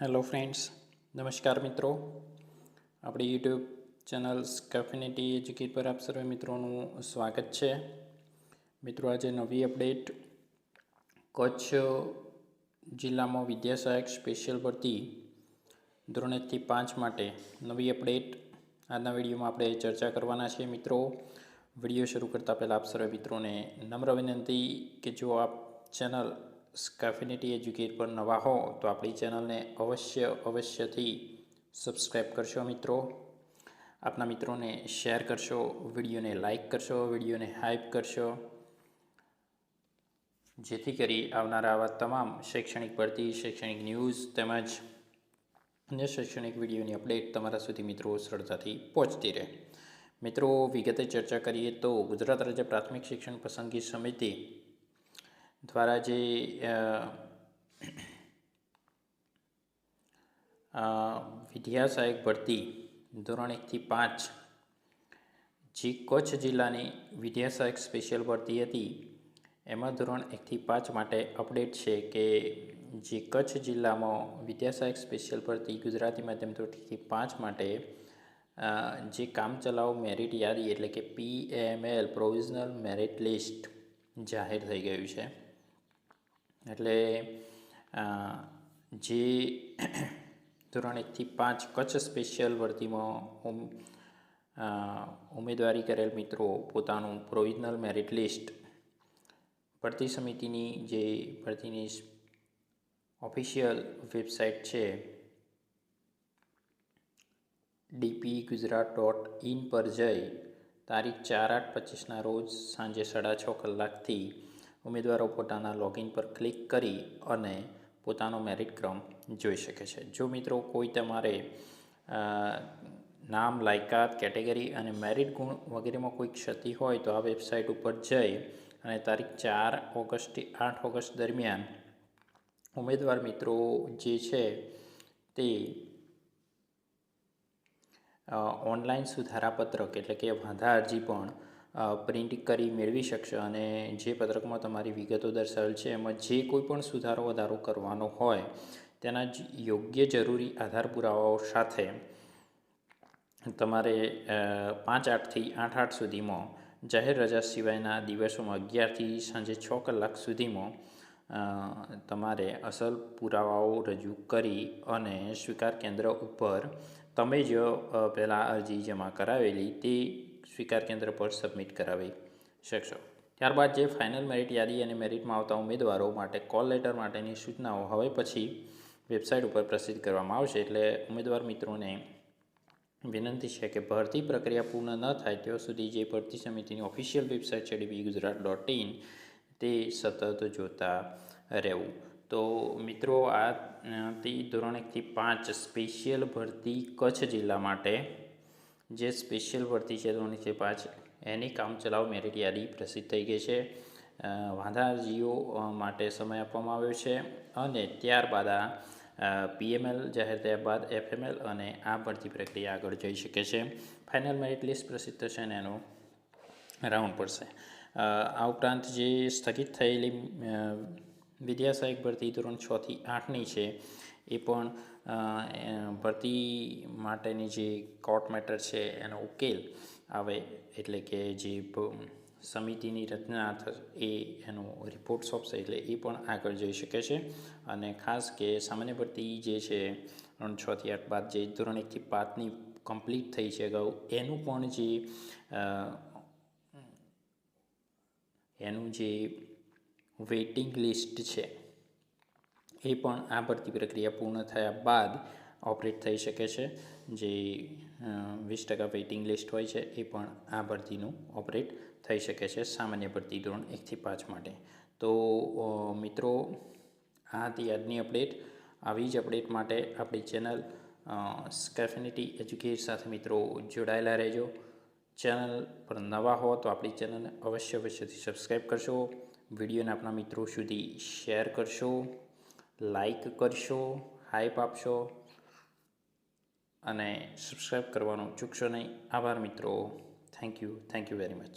Hello friends નમસ્કાર મિત્રો આપણી યુટ્યુબ ચેનલ સ્કેફિનિટી એજ્યુકેટ પર આપ સર્વે મિત્રોનું સ્વાગત છે મિત્રો આજે નવી અપડેટ કચ્છ જિલ્લામાં વિદ્યા સહાયક સ્પેશિયલ ભરતી ધોરણ એકથી પાંચ માટે નવી અપડેટ આજના વિડીયોમાં આપણે ચર્ચા કરવાના છીએ મિત્રો વીડિયો શરૂ કરતાં પહેલાં આપ સર્વે મિત્રોને નમ્ર વિનંતી કે જો આપ ચેનલ સ્કેફિનિટી એજ્યુકેટ પર નવા હો તો આપણી ચેનલને અવશ્ય, અવશ્યથી સબસ્ક્રાઈબ કરશો મિત્રો. આપના મિત્રોને શેર કરશો, વિડીયોને લાઈક કરશો, વિડીયોને હાઈપ કરશો. જેથી કરી આવનારા આવા તમામ શૈક્ષણિક ભરતી, શૈક્ષણિક ન્યૂઝ તેમજ અન્ય શૈક્ષણિક વિડીયોની અપડેટ તમારા સુધી મિત્રો સરળતાથી પહોંચતી રહે. મિત્રો, વિગતે ચર્ચા કરીએ તો ગુજરાત રાજ્ય પ્રાથમિક શિક્ષણ પસંદગી સમિતિ દ્વારા જે વિદ્યા સહાયક ભરતી ધોરણ એકથી પાંચ જે કચ્છ જિલ્લાની વિદ્યા સહાયક સ્પેશિયલ ભરતી હતી, એમાં ધોરણ એકથી પાંચ માટે અપડેટ છે કે જે કચ્છ જિલ્લામાં વિદ્યા સહાયક સ્પેશિયલ ભરતી ગુજરાતી માધ્યમ ધોરણથી પાંચ માટે જે કામચલાઉ મેરિટ યાદી એટલે કે P M L provisional merit list જાહેર થઈ ગયું છે. એટલે જે ધોરણ એકથી પાંચ કચ્છ સ્પેશિયલ ભરતીમાં ઉમેદવારી કરેલ મિત્રો પોતાનું પ્રોવિઝનલ મેરિટ લિસ્ટ ભરતી સમિતિની જે ભરતીની ઓફિશિયલ વેબસાઇટ છે ડીપી ગુજરાત ડોટ ઇન પર જઈ તારીખ ચાર આઠ પચીસના રોજ સાંજે સાડા છ કલાકથી ઉમેદવારો પોતાના લોગિન પર ક્લિક કરી અને પોતાનો મેરિટ ક્રમ જોઈ શકે છે. જો મિત્રો કોઈ તમારે નામ, લાયકાત કેટેગરી અને મેરિટ ગુણ વગેરેમાં કોઈ ક્ષતિ હોય તો આ વેબસાઇટ ઉપર જઈ અને તારીખ ચાર ઓગસ્ટથી આઠ ઓગસ્ટ દરમિયાન ઉમેદવાર મિત્રો જે છે તે ઓનલાઈન સુધારાપત્રક એટલે કે વાંધા અરજી પણ પ્રિન્ટ કરી મેળવી શકશો અને જે પત્રકમાં તમારી વિગતો દર્શાવેલ છે, એમાં જે કોઈ પણ સુધારો વધારો કરવાનો હોય, તેના યોગ્ય જરૂરી આધાર પુરાવાઓ સાથે તમારે પાંચ આઠથી આઠ આઠ સુધીમાં જાહેર રજા સિવાયના દિવસોમાં અગિયારથી સાંજે છ કલાક સુધીમાં તમારે અસલ પુરાવાઓ રજૂ કરી અને સ્વીકાર કેન્દ્ર ઉપર તમે જ પહેલાં અરજી જમા કરાવેલી તે સ્વીકાર કેન્દ્ર પર સબમિટ કરાવી શકશો. ત્યારબાદ જે ફાઇનલ મેરિટ યાદી અને મેરિટમાં આવતા ઉમેદવારો માટે કોલ લેટર માટેની સૂચનાઓ હવે પછી વેબસાઇટ ઉપર પ્રસિદ્ધ કરવામાં આવશે. એટલે ઉમેદવાર મિત્રોને વિનંતી છે કે ભરતી પ્રક્રિયા પૂર્ણ ન થાય ત્યાં સુધી જે ભરતી સમિતિની ઓફિશિયલ વેબસાઇટ છે ડીબી ગુજરાત ડોટ ઇન તે સતત જોતા રહેવું. તો મિત્રો, આ ધોરણ એકથી પાંચ સ્પેશિયલ ભરતી કચ્છ જિલ્લા માટે જે સ્પેશિયલ ભરતી છે ધોરણ છે પાંચ, એની કામચલાઉ મેરિટ યાદી પ્રસિદ્ધ થઈ ગઈ છે. વાંધા અરજીઓ માટે સમય આપવામાં આવ્યો છે અને ત્યારબાદ આ પીએમએલ જાહેર થયા બાદ એફએમએલ અને આ ભરતી પ્રક્રિયા આગળ જઈ શકે છે. ફાઇનલ મેરિટ લિસ્ટ પ્રસિદ્ધ છે અને એનો રાઉન્ડ પડશે. આ ઉપરાંત જે સ્થગિત થયેલી વિદ્યા સહાયક ભરતી ધોરણ છથી આઠની છે. એ પણ ભરતી માટેની જે કોર્ટ મેટર છે એનો ઉકેલ આવે એટલે કે જે સમિતિની રચના એ એનો રિપોર્ટ સોંપશે એટલે એ પણ આગળ જઈ શકે છે. અને ખાસ કે સામાન્ય ભરતી જે છે, ધોરણ છથી આઠ બાદ જે ધોરણ એકથી પાંચની કમ્પ્લીટ થઈ છે અગાઉ, એનું પણ જે એનું જે વેઇટિંગ લિસ્ટ છે. એ પણ આ ભરતી પ્રક્રિયા પૂર્ણ થયા બાદ ઓપરેટ થઈ શકે છે. જે વીસ ટકા વેઇટિંગ લિસ્ટ હોય છે, એ પણ આ ભરતીનું ઓપરેટ થઈ શકે છે સામાન્ય ભરતી ધોરણ એકથી પાંચ માટે. તો મિત્રો, આ હતી આજની અપડેટ. આવી જ અપડેટ માટે આપણી ચેનલ સ્કેફિનિટી એજ્યુકેટ સાથે મિત્રો જોડાયેલા રહેજો. ચેનલ પર નવા હો તો આપણી ચેનલને અવશ્ય અવશ્યથી સબસ્ક્રાઈબ કરશો. વિડીયોને આપણા મિત્રો સુધી શેર કરશો, લાઈક કરશો, હાઈપ આપશો અને સબસ્ક્રાઈબ કરવાનું ચૂકશો નહીં. આભાર મિત્રો. Thank you thank you very much